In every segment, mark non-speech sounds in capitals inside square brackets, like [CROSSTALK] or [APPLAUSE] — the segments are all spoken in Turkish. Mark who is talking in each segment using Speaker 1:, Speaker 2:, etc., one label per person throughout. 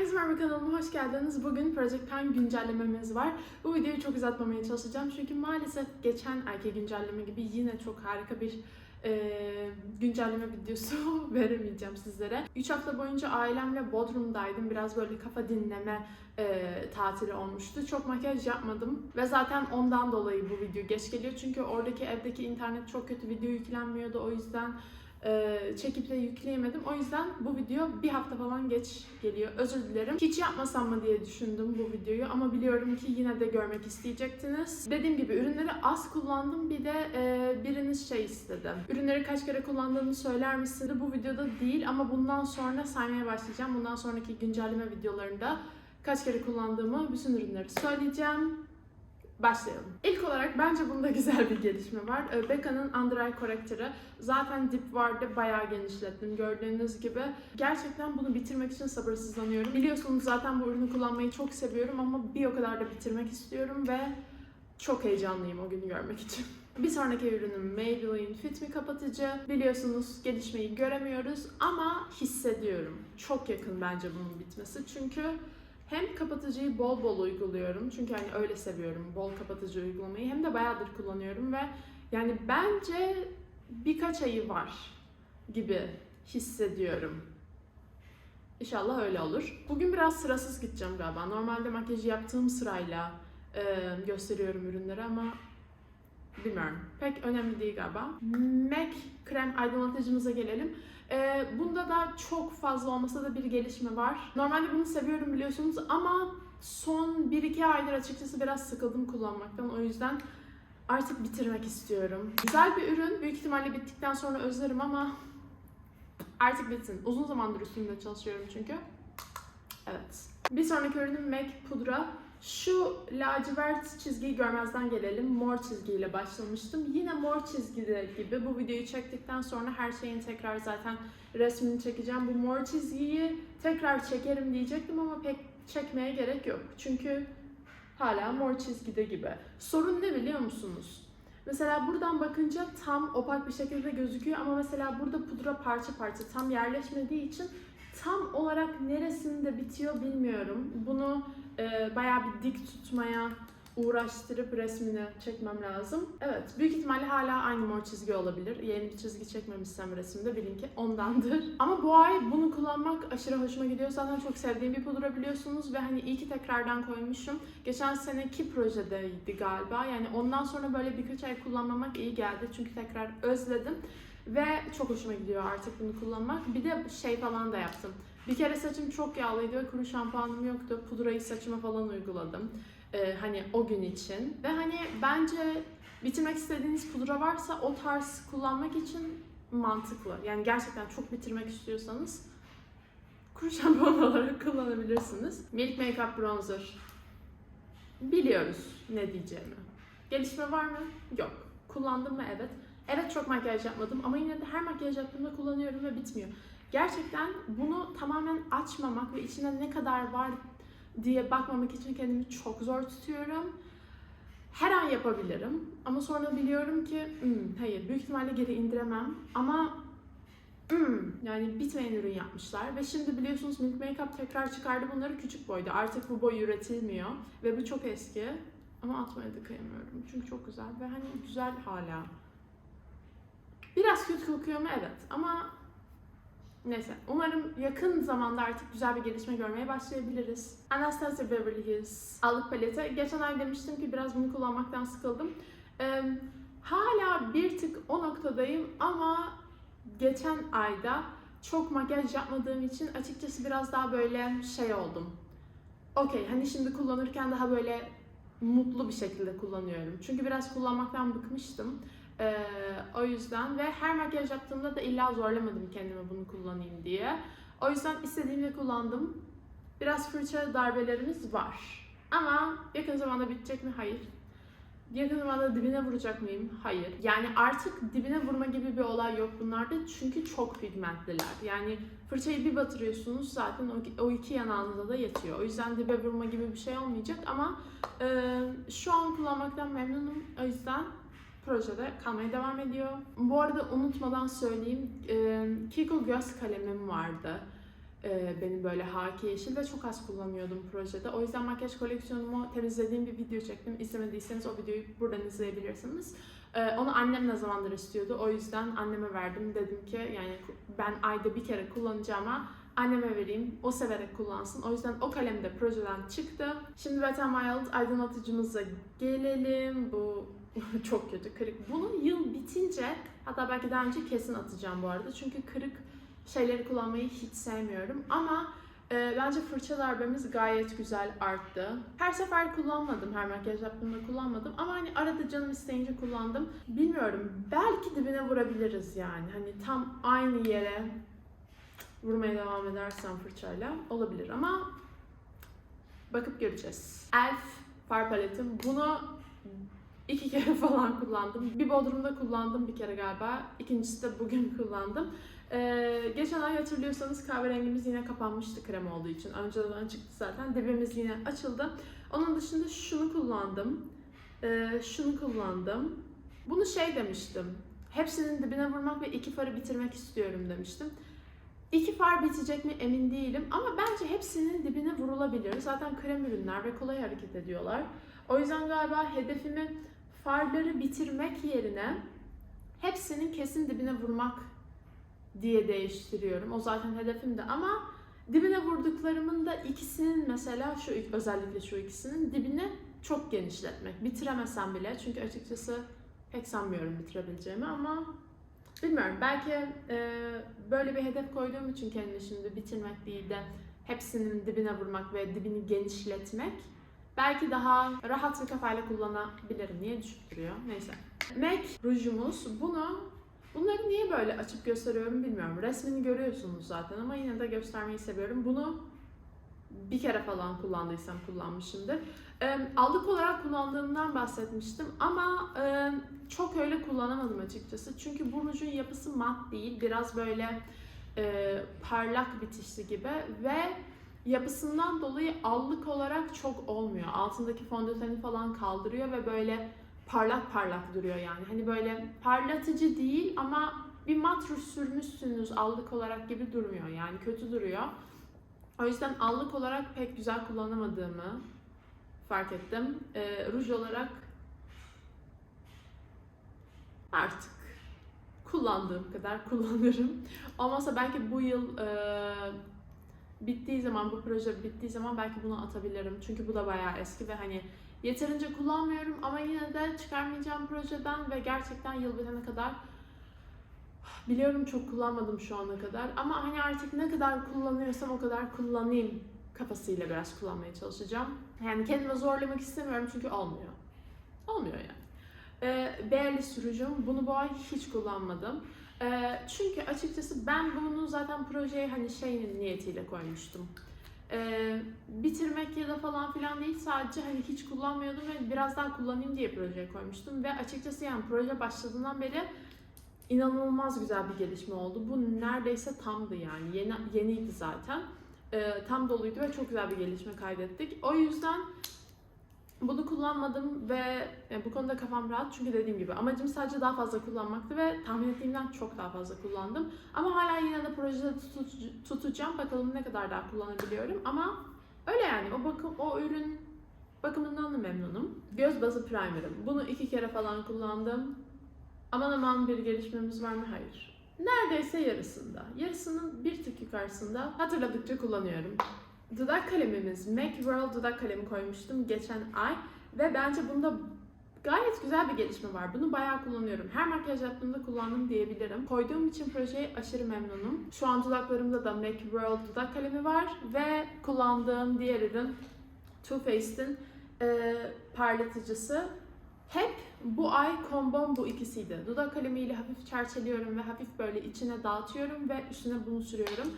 Speaker 1: Herkese merhaba kanalıma hoş geldiniz. Bugün Project Pen güncellememiz var. Bu videoyu çok uzatmamaya çalışacağım çünkü maalesef geçen ayki güncelleme gibi yine çok harika bir e, güncelleme videosu [LAUGHS] veremeyeceğim sizlere. 3 hafta boyunca ailemle Bodrum'daydım. Biraz böyle kafa dinleme e, tatili olmuştu. Çok makyaj yapmadım ve zaten ondan dolayı bu video geç geliyor. Çünkü oradaki evdeki internet çok kötü video yüklenmiyordu. O yüzden çekip de yükleyemedim. O yüzden bu video bir hafta falan geç geliyor. Özür dilerim. Hiç yapmasam mı diye düşündüm bu videoyu ama biliyorum ki yine de görmek isteyecektiniz. Dediğim gibi ürünleri az kullandım. Bir de e, biriniz şey istedi. Ürünleri kaç kere kullandığını söyler misin? Bu videoda değil ama bundan sonra saymaya başlayacağım. Bundan sonraki güncelleme videolarında kaç kere kullandığımı bütün ürünleri söyleyeceğim. Başlayalım. İlk olarak bence bunda [LAUGHS] güzel bir gelişme var. Ee, Becca'nın Under Eye Corrector'ı zaten dip vardı bayağı genişlettim gördüğünüz gibi. Gerçekten bunu bitirmek için sabırsızlanıyorum. Biliyorsunuz zaten bu ürünü kullanmayı çok seviyorum ama bir o kadar da bitirmek istiyorum ve çok heyecanlıyım o günü görmek için. [LAUGHS] Bir sonraki ürünüm Maybelline Fit Me kapatıcı. Biliyorsunuz gelişmeyi göremiyoruz ama hissediyorum. Çok yakın bence bunun bitmesi çünkü hem kapatıcıyı bol bol uyguluyorum. Çünkü hani öyle seviyorum bol kapatıcı uygulamayı. Hem de bayağıdır kullanıyorum ve yani bence birkaç ayı var gibi hissediyorum. İnşallah öyle olur. Bugün biraz sırasız gideceğim galiba. Normalde makyajı yaptığım sırayla e, gösteriyorum ürünleri ama bilmiyorum. Pek önemli değil galiba. MAC krem aydınlatıcımıza gelelim. Ee, bunda da çok fazla olmasa da bir gelişme var. Normalde bunu seviyorum biliyorsunuz ama son 1-2 aydır açıkçası biraz sıkıldım kullanmaktan. O yüzden artık bitirmek istiyorum. Güzel bir ürün. Büyük ihtimalle bittikten sonra özlerim ama artık bitsin. Uzun zamandır üstünde çalışıyorum çünkü. Evet. Bir sonraki ürünüm MAC pudra. Şu lacivert çizgiyi görmezden gelelim. Mor çizgiyle başlamıştım. Yine mor çizgide gibi bu videoyu çektikten sonra her şeyin tekrar zaten resmini çekeceğim. Bu mor çizgiyi tekrar çekerim diyecektim ama pek çekmeye gerek yok. Çünkü hala mor çizgide gibi. Sorun ne biliyor musunuz? Mesela buradan bakınca tam opak bir şekilde gözüküyor ama mesela burada pudra parça parça tam yerleşmediği için tam olarak neresinde bitiyor bilmiyorum. Bunu e, bayağı bir dik tutmaya uğraştırıp resmini çekmem lazım. Evet, büyük ihtimalle hala aynı mor çizgi olabilir. Yeni bir çizgi çekmemişsem resimde bilin ki ondandır. [LAUGHS] Ama bu ay bunu kullanmak aşırı hoşuma gidiyor. Zaten çok sevdiğim bir pudra biliyorsunuz ve hani iyi ki tekrardan koymuşum. Geçen seneki projedeydi galiba. Yani ondan sonra böyle birkaç ay kullanmamak iyi geldi. Çünkü tekrar özledim. Ve çok hoşuma gidiyor artık bunu kullanmak. Bir de şey falan da yaptım. Bir kere saçım çok yağlıydı ve kuru şampuanım yoktu. Pudrayı saçıma falan uyguladım. Ee, hani o gün için. Ve hani bence bitirmek istediğiniz pudra varsa o tarz kullanmak için mantıklı. Yani gerçekten çok bitirmek istiyorsanız kuru [LAUGHS] şampuan olarak kullanabilirsiniz. Milk Makeup Bronzer. Biliyoruz ne diyeceğimi. Gelişme var mı? Yok. Kullandım mı? Evet. Evet çok makyaj yapmadım ama yine de her makyaj yaptığımda kullanıyorum ve bitmiyor. Gerçekten bunu tamamen açmamak ve içinde ne kadar var diye bakmamak için kendimi çok zor tutuyorum. Her an yapabilirim ama sonra biliyorum ki "Hmm, hayır büyük ihtimalle geri indiremem ama hmm, yani bitmeyen ürün yapmışlar ve şimdi biliyorsunuz Milk Makeup tekrar çıkardı bunları küçük boyda artık bu boy üretilmiyor ve bu çok eski ama atmaya da kıyamıyorum çünkü çok güzel ve hani güzel hala. Biraz kötü kokuyor mu? Evet. Ama neyse. Umarım yakın zamanda artık güzel bir gelişme görmeye başlayabiliriz. Anastasia Beverly Hills allık paleti. Geçen ay demiştim ki biraz bunu kullanmaktan sıkıldım. Ee, hala bir tık o noktadayım ama geçen ayda çok makyaj yapmadığım için açıkçası biraz daha böyle şey oldum. Okey hani şimdi kullanırken daha böyle mutlu bir şekilde kullanıyorum. Çünkü biraz kullanmaktan bıkmıştım. Ee, o yüzden ve her makyaj yaptığımda da illa zorlamadım kendimi bunu kullanayım diye. O yüzden istediğimde kullandım. Biraz fırça darbelerimiz var. Ama yakın zamanda bitecek mi? Hayır. Yakın zamanda dibine vuracak mıyım? Hayır. Yani artık dibine vurma gibi bir olay yok bunlarda çünkü çok pigmentliler. Yani fırçayı bir batırıyorsunuz zaten o, iki yanağınıza da yetiyor. O yüzden dibe vurma gibi bir şey olmayacak ama e, şu an kullanmaktan memnunum. O yüzden projede kalmaya devam ediyor. Bu arada unutmadan söyleyeyim, e, Kiko göz kalemim vardı. e, benim böyle haki yeşil ve çok az kullanıyordum projede. O yüzden makyaj koleksiyonumu temizlediğim bir video çektim. İzlemediyseniz o videoyu buradan izleyebilirsiniz. E, onu annem ne zamandır istiyordu. O yüzden anneme verdim. Dedim ki yani ben ayda bir kere kullanacağıma anneme vereyim. O severek kullansın. O yüzden o kalem de projeden çıktı. Şimdi Wet n Wild aydınlatıcımıza gelelim. Bu [LAUGHS] çok kötü kırık. Bunu yıl bitince hatta belki daha önce kesin atacağım bu arada. Çünkü kırık şeyleri kullanmayı hiç sevmiyorum. Ama e, bence fırça darbemiz gayet güzel arttı. Her sefer kullanmadım, her makyaj yaptığımda kullanmadım. Ama hani arada canım isteyince kullandım. Bilmiyorum, belki dibine vurabiliriz yani. Hani tam aynı yere vurmaya devam edersem fırçayla olabilir ama bakıp göreceğiz. Elf far paletim. Bunu iki kere [LAUGHS] falan kullandım. Bir Bodrum'da kullandım bir kere galiba. İkincisi de bugün [LAUGHS] kullandım. Ee, geçen ay hatırlıyorsanız kahverengimiz yine kapanmıştı krem olduğu için. Önceden çıktı zaten. Dibimiz yine açıldı. Onun dışında şunu kullandım. Ee, şunu kullandım. Bunu şey demiştim. Hepsinin dibine vurmak ve iki farı bitirmek istiyorum demiştim. İki far bitecek mi emin değilim ama bence hepsinin dibine vurulabilir. Zaten krem ürünler ve kolay hareket ediyorlar. O yüzden galiba hedefimi farları bitirmek yerine hepsinin kesin dibine vurmak diye değiştiriyorum. O zaten hedefimdi ama dibine vurduklarımın da ikisinin mesela şu özellikle şu ikisinin dibini çok genişletmek. Bitiremesem bile çünkü açıkçası pek sanmıyorum bitirebileceğimi ama bilmiyorum. Belki e, böyle bir hedef koyduğum için kendi şimdi bitirmek değil de hepsinin dibine vurmak ve dibini genişletmek belki daha rahat bir kafayla kullanabilirim. Niye düşüp duruyor? Neyse. MAC rujumuz. Bunu Bunları niye böyle açıp gösteriyorum bilmiyorum. Resmini görüyorsunuz zaten ama yine de göstermeyi seviyorum. Bunu bir kere falan kullandıysam kullanmışımdır. E, allık olarak kullandığımdan bahsetmiştim ama e, çok öyle kullanamadım açıkçası. Çünkü bu rujun yapısı mat değil. Biraz böyle e, parlak bitişli gibi ve yapısından dolayı allık olarak çok olmuyor. Altındaki fondöteni falan kaldırıyor ve böyle parlak parlak duruyor yani. Hani böyle parlatıcı değil ama bir mat ruj sürmüşsünüz allık olarak gibi durmuyor yani kötü duruyor. O yüzden allık olarak pek güzel kullanamadığımı fark ettim. E, ruj olarak artık kullandığım kadar kullanırım. Olmazsa belki bu yıl e, bittiği zaman, bu proje bittiği zaman belki bunu atabilirim. Çünkü bu da bayağı eski ve hani Yeterince kullanmıyorum ama yine de çıkarmayacağım projeden ve gerçekten yıl bitene kadar biliyorum çok kullanmadım şu ana kadar ama hani artık ne kadar kullanıyorsam o kadar kullanayım kafasıyla biraz kullanmaya çalışacağım. Yani kendimi zorlamak istemiyorum çünkü olmuyor. Olmuyor yani. Ee, Bearly sürücüm. Bunu bu ay hiç kullanmadım. Çünkü açıkçası ben bunu zaten projeye hani şeyin niyetiyle koymuştum e, bitirmek ya da falan filan değil sadece hani hiç kullanmıyordum ve biraz daha kullanayım diye projeye koymuştum ve açıkçası yani proje başladığından beri inanılmaz güzel bir gelişme oldu. Bu neredeyse tamdı yani yeni yeniydi zaten. E, tam doluydu ve çok güzel bir gelişme kaydettik. O yüzden bunu kullanmadım ve yani bu konuda kafam rahat çünkü dediğim gibi amacım sadece daha fazla kullanmaktı ve tahmin ettiğimden çok daha fazla kullandım. Ama hala yine de projede tut- tutacağım. Bakalım ne kadar daha kullanabiliyorum ama öyle yani o bakım o ürün bakımından da memnunum. Göz bazı primerım. Bunu iki kere falan kullandım. Aman aman bir gelişmemiz var mı? Hayır. Neredeyse yarısında. Yarısının bir tık yukarısında hatırladıkça kullanıyorum. Dudak kalemimiz MAC World dudak kalemi koymuştum geçen ay ve bence bunda gayet güzel bir gelişme var. Bunu bayağı kullanıyorum. Her makyaj yaptığımda kullandım diyebilirim. Koyduğum için projeye aşırı memnunum. Şu an dudaklarımda da MAC World dudak kalemi var ve kullandığım diğer ürün Too Faced'in e, parlatıcısı. Hep bu ay kombom bu ikisiydi. Dudak kalemiyle hafif çerçeliyorum ve hafif böyle içine dağıtıyorum ve üstüne bunu sürüyorum.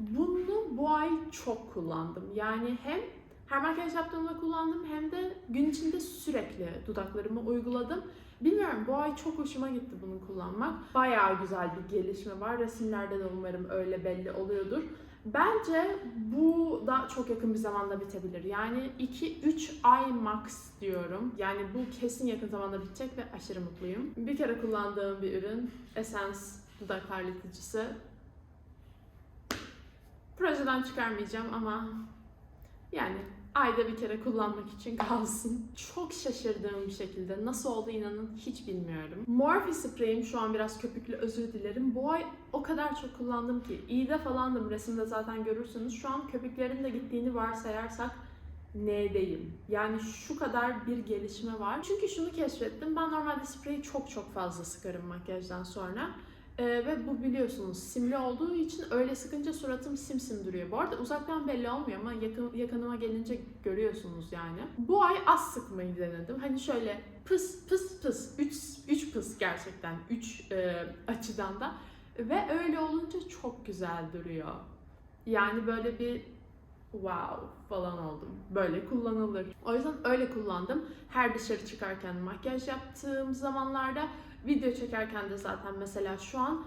Speaker 1: Bunu bu ay çok kullandım. Yani hem her makyaj yaptığımda kullandım hem de gün içinde sürekli dudaklarımı uyguladım. Bilmiyorum bu ay çok hoşuma gitti bunu kullanmak. Bayağı güzel bir gelişme var. Resimlerde de umarım öyle belli oluyordur. Bence bu da çok yakın bir zamanda bitebilir. Yani 2-3 ay max diyorum. Yani bu kesin yakın zamanda bitecek ve aşırı mutluyum. Bir kere kullandığım bir ürün Essence dudak parlatıcısı projeden çıkarmayacağım ama yani ayda bir kere kullanmak için kalsın. Çok şaşırdığım bir şekilde nasıl oldu inanın hiç bilmiyorum. Morphe spreyim şu an biraz köpüklü özür dilerim. Bu ay o kadar çok kullandım ki. İyide falandım resimde zaten görürsünüz. Şu an köpüklerin de gittiğini varsayarsak N'deyim. Yani şu kadar bir gelişme var. Çünkü şunu keşfettim. Ben normalde spreyi çok çok fazla sıkarım makyajdan sonra. Ee, ve bu biliyorsunuz simli olduğu için öyle sıkınca suratım simsim duruyor. Bu arada uzaktan belli olmuyor ama yakın, yakınıma gelince görüyorsunuz yani. Bu ay az sıkmayı denedim. Hani şöyle pıs pıs pıs. 3 üç pıs gerçekten. 3 açıdan da. Ve öyle olunca çok güzel duruyor. Yani böyle bir wow falan oldum. Böyle kullanılır. O yüzden öyle kullandım. Her dışarı çıkarken makyaj yaptığım zamanlarda video çekerken de zaten mesela şu an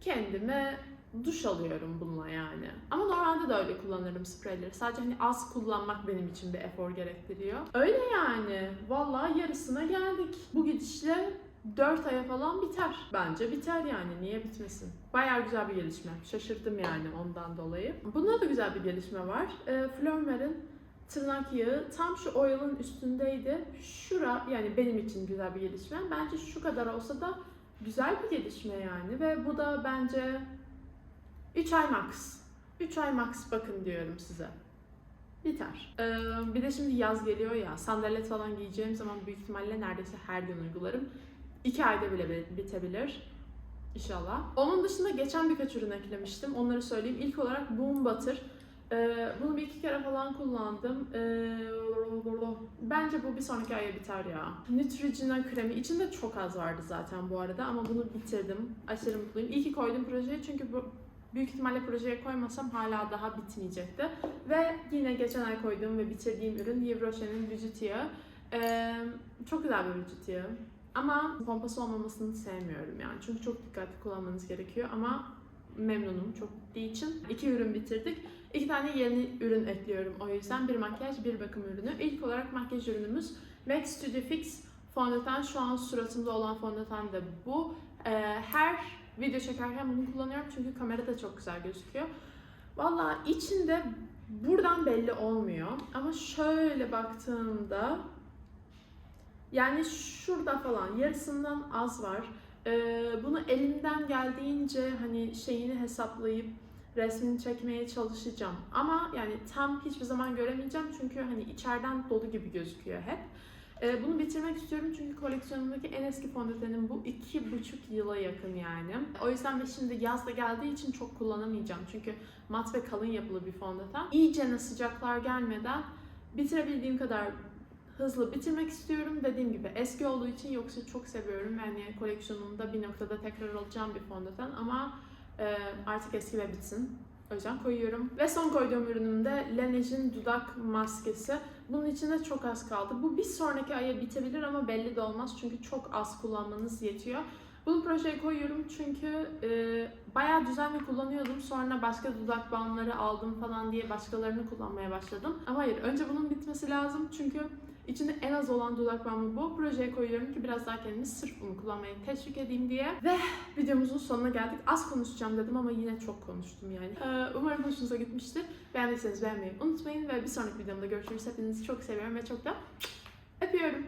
Speaker 1: kendime duş alıyorum bununla yani. Ama normalde de öyle kullanırım spreyleri. Sadece hani az kullanmak benim için bir efor gerektiriyor. Öyle yani. Vallahi yarısına geldik. Bu gidişle 4 aya falan biter. Bence biter yani. Niye bitmesin? Bayağı güzel bir gelişme. Şaşırdım yani ondan dolayı. Bunda da güzel bir gelişme var. E, Flormer'in tırnak yağı tam şu oil'ın üstündeydi. Şura yani benim için güzel bir gelişme. Bence şu kadar olsa da güzel bir gelişme yani. Ve bu da bence 3 ay max. 3 ay max bakın diyorum size. Biter. Ee, bir de şimdi yaz geliyor ya sandalet falan giyeceğim zaman büyük ihtimalle neredeyse her gün uygularım. 2 ayda bile bi- bitebilir. İnşallah. Onun dışında geçen birkaç ürün eklemiştim. Onları söyleyeyim. İlk olarak Boom Butter. Ee, bunu bir iki kere falan kullandım. Ee, bence bu bir sonraki aya biter ya. Neutrogena kremi. içinde çok az vardı zaten bu arada ama bunu bitirdim. Aşırı mutluyum. İyi ki koydum projeye çünkü bu büyük ihtimalle projeye koymasam hala daha bitmeyecekti. Ve yine geçen ay koyduğum ve bitirdiğim ürün Yves Rocher'in vücut yağı. Ee, çok güzel bir vücut yağı. Ama pompası olmamasını sevmiyorum yani. Çünkü çok dikkatli kullanmanız gerekiyor ama memnunum çok bittiği için. İki ürün bitirdik. İki tane yeni ürün ekliyorum o yüzden. Bir makyaj, bir bakım ürünü. İlk olarak makyaj ürünümüz MAC Studio Fix fondöten. Şu an suratımda olan fondöten de bu. Ee, her video çekerken bunu kullanıyorum çünkü kamerada çok güzel gözüküyor. Valla içinde buradan belli olmuyor. Ama şöyle baktığımda yani şurada falan yarısından az var. Ee, bunu elimden geldiğince hani şeyini hesaplayıp resmini çekmeye çalışacağım. Ama yani tam hiçbir zaman göremeyeceğim çünkü hani içeriden dolu gibi gözüküyor hep. Ee, bunu bitirmek istiyorum çünkü koleksiyonumdaki en eski fondötenim bu. iki buçuk yıla yakın yani. O yüzden ve şimdi yaz da geldiği için çok kullanamayacağım. Çünkü mat ve kalın yapılı bir fondöten. İyice sıcaklar gelmeden bitirebildiğim kadar hızlı bitirmek istiyorum. Dediğim gibi eski olduğu için yoksa çok seviyorum. Yani koleksiyonumda bir noktada tekrar alacağım bir fondöten ama e, artık eski ve bitsin. O yüzden koyuyorum. Ve son koyduğum ürünüm de Laneige'in dudak maskesi. Bunun içinde çok az kaldı. Bu bir sonraki aya bitebilir ama belli de olmaz. Çünkü çok az kullanmanız yetiyor. Bunu projeye koyuyorum çünkü e, bayağı düzenli kullanıyordum. Sonra başka dudak balmları aldım falan diye başkalarını kullanmaya başladım. Ama hayır, önce bunun bitmesi lazım çünkü içinde en az olan dudak balmı bu. Projeye koyuyorum ki biraz daha kendimi sırf bunu kullanmaya teşvik edeyim diye. Ve videomuzun sonuna geldik. Az konuşacağım dedim ama yine çok konuştum yani. Ee, umarım hoşunuza gitmiştir. Beğendiyseniz beğenmeyi unutmayın ve bir sonraki videomda görüşürüz. Hepinizi çok seviyorum ve çok da öpüyorum.